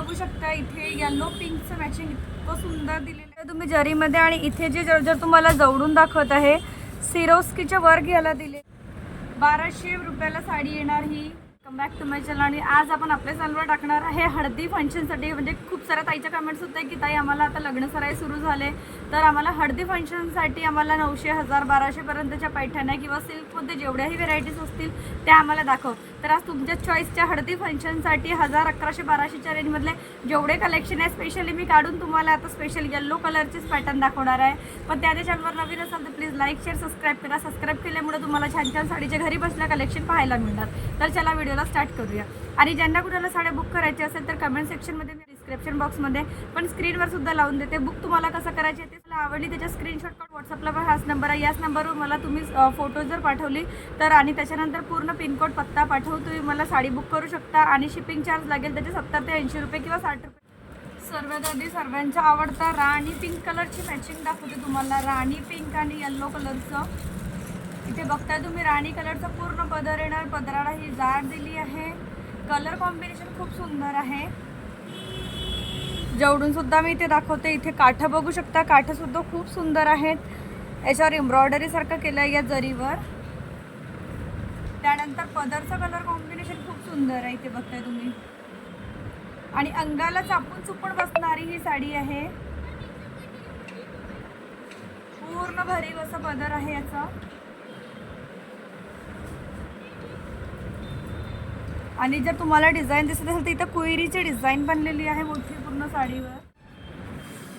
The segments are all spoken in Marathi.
बघू शकता इथे येलो पिंकचं मॅचिंग इतकं सुंदर दिलेलं आहे. तुम्ही जरीमध्ये आणि इथे जे जर जर तुम्हाला जवळून दाखवत आहे सिरोस्कीच्या वर घ्यायला दिले. बाराशे रुपयाला साडी येणार ही. Come back to my channel आणि आज आपण आपल्या चॅनलवर टाकणार आहे हळदी फंक्शनसाठी म्हणजे खूप साऱ्या ताईच्या कमेंट्स होत्या की ताई आम्हाला आता लग्न सराई सुरू झाले. तर आम्हाला हळदी फंक्शनसाठी आम्हाला नऊशे हजार बाराशेपर्यंतच्या पैठण्या किंवा सिल्कमध्ये जेवढ्याही व्हेरायटीज असतील त्या आम्हाला दाखव. तर आज तुमच्या चॉईसच्या हळदी फंक्शनसाठी हजार अकराशे बाराशेच्या रेंजमधले जेवढे कलेक्शन आहे स्पेशली मी काढून तुम्हाला आता स्पेशल येल्लो कलरचेच पॅटर्न दाखवणार आहे. पण त्या चॅनलवर नवीन असाल तर प्लीज लाईक शेअर सबस्क्राईब करा. सबस्क्राईब केल्यामुळे तुम्हाला छान छान साडीचे घरी बसल्या कलेक्शन पाहायला मिळणार. तर चला व्हिडिओला स्टार्ट करूया. आणि ज्यांना कुणाला साड्या बुक करायच्या असेल तर कमेंट सेक्शनमध्ये मी डिस्क्रिप्शन बॉक्समध्ये पण स्क्रीनवर सुद्धा लावून देते. बुक तुम्हाला कसं करायचे ते आवडली त्याच्या स्क्रीनशॉट काढून व्हॉट्सअपला पण हाच नंबर आहे. याच नंबरवर मला तुम्ही फोटो जर पाठवली तर आणि त्याच्यानंतर पूर्ण पिनकोड पत्ता पाठवून तुम्ही मला साडी बुक करू शकता. आणि शिपिंग चार्ज लागेल त्याचे सत्तर ते ऐंशी रुपये किंवा साठ रुपये. सर्वात आधी सर्वांचा आवडता राणी पिंक कलरची मॅचिंग दाखवते तुम्हाला. राणी पिंक आणि येल्लो कलरचं इथे बघताय तुम्ही राणी कलरचा पूर्ण पदर येणार. पदराला ही जाड दिली आहे. कलर कॉम्बिनेशन खूप सुंदर आहे. जेवढून सुद्धा मी इथे दाखवते इथे काठं बघू शकता. काठंसुद्धा खूप सुंदर आहेत. याच्यावर एम्ब्रॉयडरी सारखं केलं आहे या जरीवर. त्यानंतर पदरचा कलर कॉम्बिनेशन खूप सुंदर आहे इथे बघताय तुम्ही. आणि अंगाला चापून चुपून बसणारी ही साडी आहे. पूर्ण भरीव असं पदर आहे याचा. आणि जर तुम्हाला डिझाईन दिसत असेल तर इथं कुयरीची डिझाईन बनलेली आहे मोठी पूर्ण साडीवर.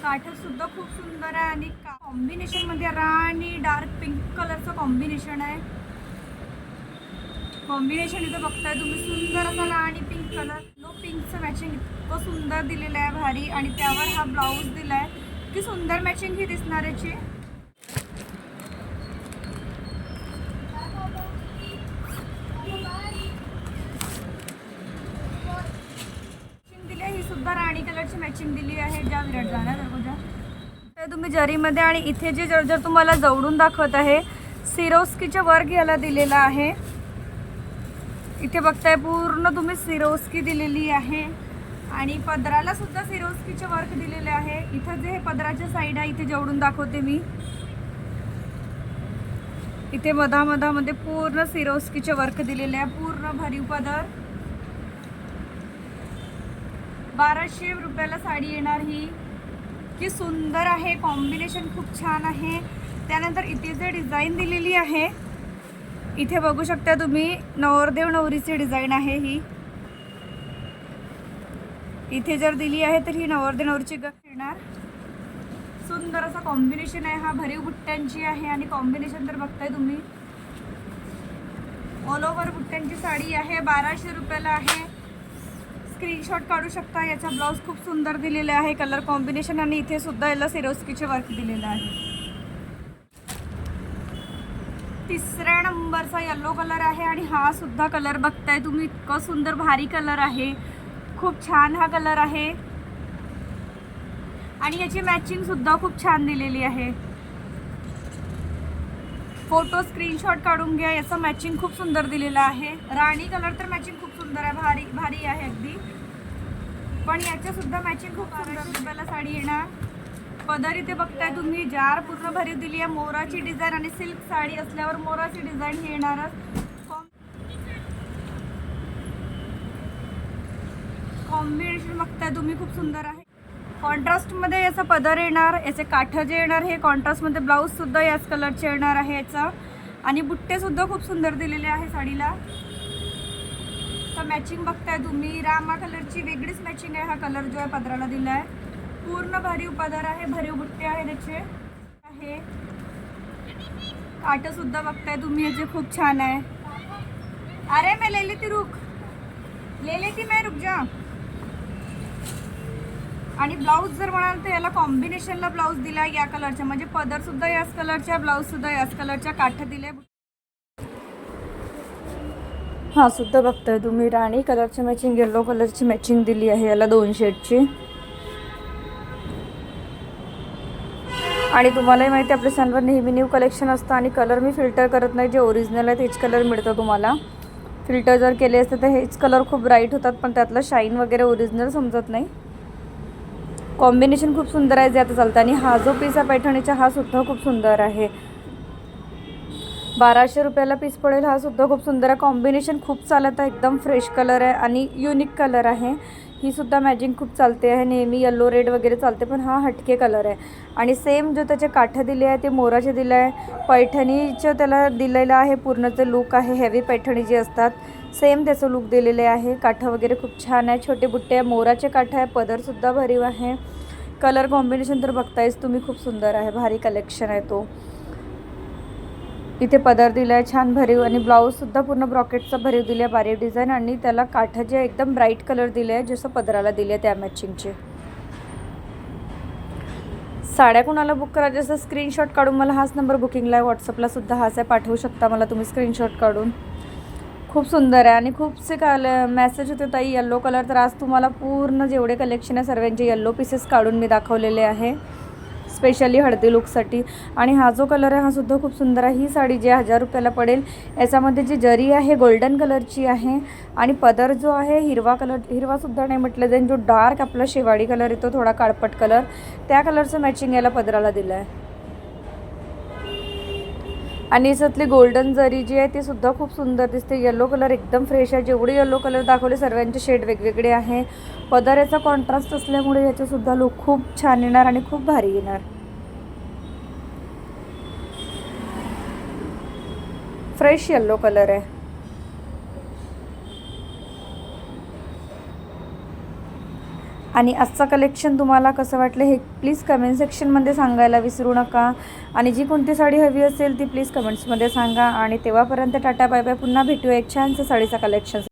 काठसुद्धा खूप सुंदर आहे आणि कॉम्बिनेशनमध्ये राणी डार्क पिंक कलरचं कॉम्बिनेशन आहे. कॉम्बिनेशन इथं बघताय तुम्ही सुंदर असा राणी पिंक कलर लो पिंकचं मॅचिंग इतकं सुंदर दिलेलं आहे भारी. आणि त्यावर हा ब्लाऊज दिलाय. की सुंदर मॅचिंग ही दिसणार याची मॅचिंग दिली आहे ही सुद्धा राणी कलरची मॅचिंग दिली आहे ज्या विराट जाणार अगोदर तर तुम्ही जरीमध्ये आणि इथे जे जर जर तुम्हाला जवळून दाखवत आहे सिरोस्कीच्या वर्ग याला दिलेला आहे. इथे बघताय पूर्ण तुम्ही सिरोस्की दिलेली आहे. आणि पदराला सुद्धा सिरोस्कीचे वर्क दिलेले आहे. इथं जे हे पदराच्या साईड आहे इथे जवळून दाखवते मी. इथे मधामधामध्ये पूर्ण सिरोस्कीचे वर्क दिलेले आहे पूर्ण भरीव पदर. बाराशे रुपयाला साडी येणार ही. की सुंदर आहे कॉम्बिनेशन खूप छान आहे. त्यानंतर इथे जे डिझाईन दिलेली आहे इथे बघू शकता तुम्ही नवरदेव नवरीची डिझाईन आहे ही. इथे जर दिली आहे तर ही नवरदेव नवरीची ग येणार. सुंदर असा कॉम्बिनेशन आहे हा भरीव बुट्ट्यांची आहे आणि कॉम्बिनेशन तर बघताय तुम्ही. ऑल ओव्हर बुट्ट्यांची साडी आहे बाराशे रुपयाला आहे. स्क्रीनशॉट काढू शकता. याचा ब्लाऊज खूप सुंदर दिलेला आहे. कलर कॉम्बिनेशन आणि इथे सुद्धा याला सिरोस्कीचे वर्क दिलेलं आहे. तिसऱ्या नंबरचा येल्लो कलर आहे आणि हा सुद्धा कलर बघताय तुम्ही. इतकं सुंदर भारी कलर आहे. खूप छान हा कलर आहे. आणि याची मॅचिंग सुद्धा खूप छान दिलेली आहे. फोटो स्क्रीनशॉट काढून घ्या. याचं मॅचिंग खूप सुंदर दिलेलं आहे. राणी कलर तर मॅचिंग खूप सुंदर आहे. भारी भारी आहे अगदी. पण याच्या सुद्धा मॅचिंग खूप सुंदर रुपयाला साडी येणार. पदर इथे बघताय तुम्ही. जार पूर्ण भरीव दिली आहे. मोराची डिझाईन आणि सिल्क साडी असल्यावर मोराची डिझाईन ही येणारच. कॉम्बिनेशन बघताय तुम्ही. खूप सुंदर आहे. कॉन्ट्रास्टमध्ये याचा पदर येणार याचे काठं जे येणार हे कॉन्ट्रास्टमध्ये ब्लाऊजसुद्धा याच कलरचे येणार आहे याचा. आणि बुट्टेसुद्धा खूप सुंदर दिलेले आहे साडीला. तर मॅचिंग बघताय तुम्ही. रामा कलरची वेगळीच मॅचिंग आहे हा कलर जो आहे पदराला दिला आहे पूर्ण भरीव पदर आहे भरीव बुट्टे आहे त्याचे आहे. काठंसुद्धा बघताय तुम्ही याचे खूप छान आहे. अरे मी ले ती रुख ले ती मी रुक जा. आणि ब्लाऊज जर म्हणाल तर याला कॉम्बिनेशनला ब्लाऊज दिला या कलरच्या म्हणजे पदर सुद्धा याच कलरच्या ब्लाऊज सुद्धा याच कलरच्या काठ दिले. हा सुद्धा बघताय तुम्ही. राणी कलरची मॅचिंग येल्लो कलरची मॅचिंग दिली आहे याला दोन शेडची आणि तुम्हालाही माहिती आहे, आपल्या सॅनवर नेहमी न्यू कलेक्शन असतं आणि कलर मी फिल्टर करत नाही. जे ओरिजिनल आहे तेच कलर मिळतं तुम्हाला. फिल्टर जर केले असते तर हेच कलर खूप ब्राईट होतात पण त्यातलं शाईन वगैरे ओरिजिनल समजत नाही. कॉम्बिनेशन खूप सुंदर आहे जे आता चालतं आणि हा जो पीस आहे पैठणीचा हा सुद्धा खूप सुंदर आहे. बाराशे रुपयाला पीस पडेल हा सुद्धा खूप सुंदर आहे. कॉम्बिनेशन खूप चालत आहे एकदम फ्रेश कलर आहे आणि युनिक कलर आहे. ही सुद्धा मॅचिंग खूप चालते आहे. नेहमी येल्लो रेड वगैरे चालते पण हा हटके कलर आहे. आणि सेम जो त्याचे काठं दिले आहे ते मोराचे दिले आहे. पैठणीचं त्याला दिलेलं आहे पूर्णचं लुक आहे. हेवी पैठणी जी असतात सेम त्याचं लुक दिलेले आहे. काठं वगैरे खूप छान आहे छोटे बुट्टे आहे मोराचे काठं आहे पदरसुद्धा भरीव आहे. कलर कॉम्बिनेशन तर बघतायच तुम्ही खूप सुंदर आहे भारी कलेक्शन आहे तो. इथे पदर दिला आहे छान भरीव आणि ब्लाऊजसुद्धा पूर्ण ब्रॉकेटचा भरीव दिले आहे बारीक डिझाईन आणि त्याला काठं जे एकदम ब्राईट कलर दिले आहे जसं पदराला दिले आहे त्या मॅचिंगचे साड्या कोणाला बुक करायच्या असं स्क्रीनशॉट काढून मला हाच नंबर बुकिंगला आहे व्हॉट्सअपला सुद्धा हाच आहे पाठवू शकता मला तुम्ही स्क्रीनशॉट काढून. खूप सुंदर आहे आणि खूपसे काल मॅसेज होते ताई. येल्लो कलर तर आज तुम्हाला पूर्ण जेवढे कलेक्शन आहे सर्वांचे येल्लो पीसेस काढून मी दाखवलेले आहे. स्पेशली हळदी लुकसाठी आणि हा जो कलर आहे हा सुद्धा खूप सुंदर आहे. ही साडी जी हजार रुपयाला पडेल याच्यामध्ये जी जरी आहे गोल्डन कलरची आहे. आणि पदर जो आहे हिरवा कलर हिरवासुद्धा नाही म्हटलं जाईल. जो डार्क आपला शेवाळी कलर येतो थोडा काळपट कलर त्या कलरचं मॅचिंग याला पदराला दिलं आहे आणि याच्यातली गोल्डन जरी जी आहे ती सुद्धा खूप सुंदर दिसते. येलो कलर एकदम फ्रेश आहे. जेवढे येलो कलर दाखवले सर्वांचे शेड वेगवेगळे आहे. पदर याचा कॉन्ट्रास्ट असल्यामुळे याचेसुद्धा लुक खूप छान येणार आणि खूप भारी येणार. फ्रेश येल्लो कलर आहे. आणि आजचं कलेक्शन तुम्हाला कसं वाटलं हे प्लीज कमेंट सेक्शनमध्ये सांगायला विसरू नका. आणि जी कोणती साडी हवी असेल ती प्लीज कमेंट्समध्ये सांगा. आणि तेव्हापर्यंत टाटा बाय बाय. पुन्हा भेटूया एक छानसं साडीचा कलेक्शन